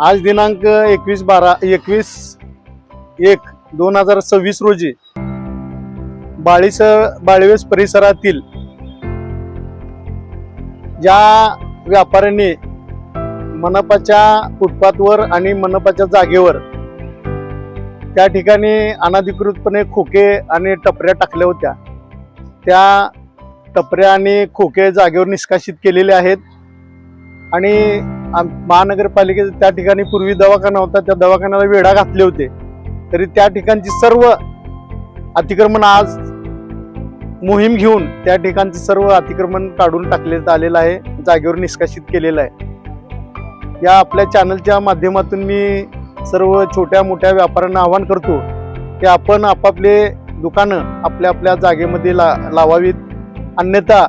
आज दिनांक एकवीस बारा एकवीस एक दोन हजार सव्वीस रोजी बाळीस बाळवेस परिसरातील ज्या व्यापाऱ्यांनी मनपाच्या फुटपाथवर आणि मनपाच्या जागेवर त्या ठिकाणी अनाधिकृतपणे खोके आणि टपऱ्या टाकल्या होत्या. त्या टपऱ्या आणि खोके जागेवर निष्कासित केलेले आहेत आणि महानगरपालिकेचा त्या ठिकाणी पूर्वी दवाखाना होता त्या दवाखान्याला वेढा घातले होते. तरी त्या ठिकाणची सर्व अतिक्रमण आज मोहीम घेऊन त्या ठिकाणचे सर्व अतिक्रमण काढून टाकण्यात आलेलं आहे जागेवर निष्कासित केलेलं आहे. या आपल्या चॅनलच्या माध्यमातून मी सर्व छोट्या मोठ्या व्यापाऱ्यांना आवाहन करतो की आपण आपापले दुकानं आपल्या आपल्या जागेमध्ये ला लावावीत. अन्यथा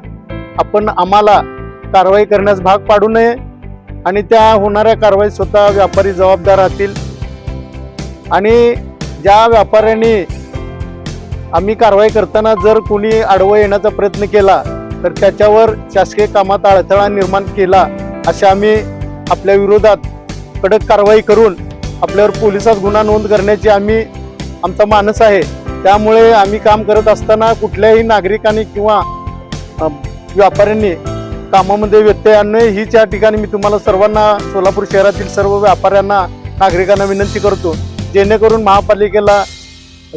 आपण आम्हाला कारवाई करण्यास भाग पाडू नये. आणि त्या होणाऱ्या कारवाई स्वतः व्यापारी जबाबदार राहतील. आणि ज्या व्यापाऱ्यांनी आम्ही कारवाई करताना जर कोणी आडवं येण्याचा प्रयत्न केला तर त्याच्यावर शासकीय कामात अडथळा निर्माण केला अशा आम्ही आपल्या विरोधात कडक कारवाई करून आपल्यावर पोलिसात गुन्हा नोंद करण्याची आम्ही आमचा मानस आहे. त्यामुळे आम्ही काम करत असताना कुठल्याही नागरिकांनी किंवा व्यापाऱ्यांनी कामामध्ये व्यत्यय आणणे हीच या ठिकाणी मी तुम्हाला सर्वांना सोलापूर शहरातील सर्व व्यापाऱ्यांना नागरिकांना विनंती करतो. जेणेकरून महापालिकेला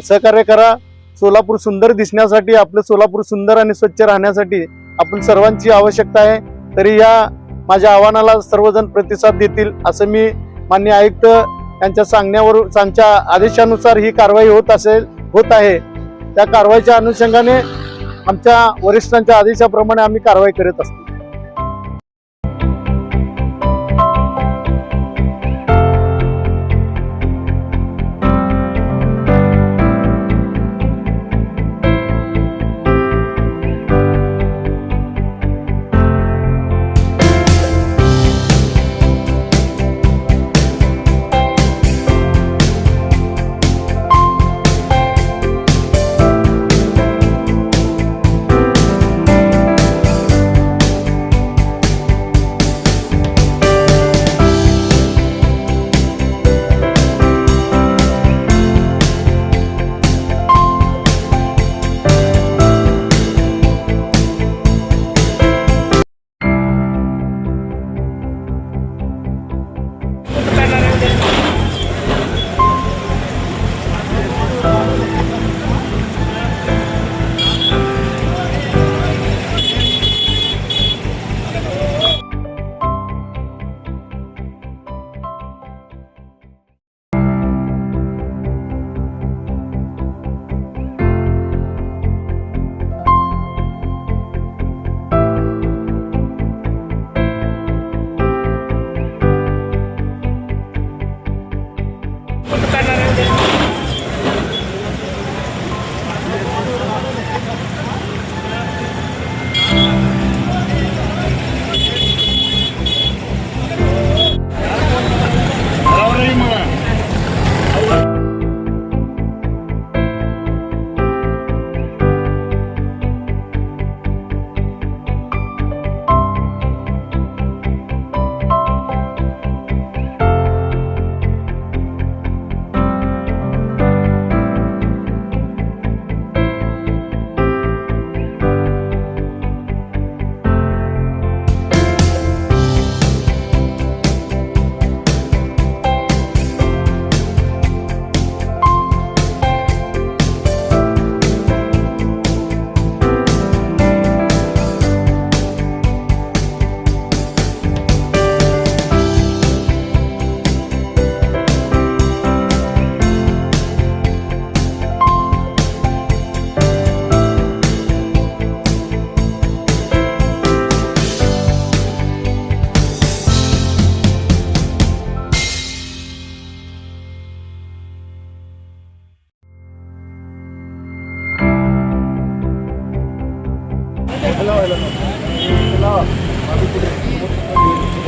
सहकार्य करा. सोलापूर सुंदर दिसण्यासाठी आपलं सोलापूर सुंदर आणि स्वच्छ राहण्यासाठी आपण सर्वांची आवश्यकता आहे. तरी या माझ्या आव्हानाला सर्वजण प्रतिसाद देतील असं मी मान्य आयुक्त यांच्या सांगण्यावर त्यांच्या आदेशानुसार ही कारवाई होत असेल होत आहे. त्या कारवाईच्या अनुषंगाने आमच्या वरिष्ठांच्या आदेशाप्रमाणे आम्ही कारवाई करत असतो.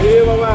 এ বাবা।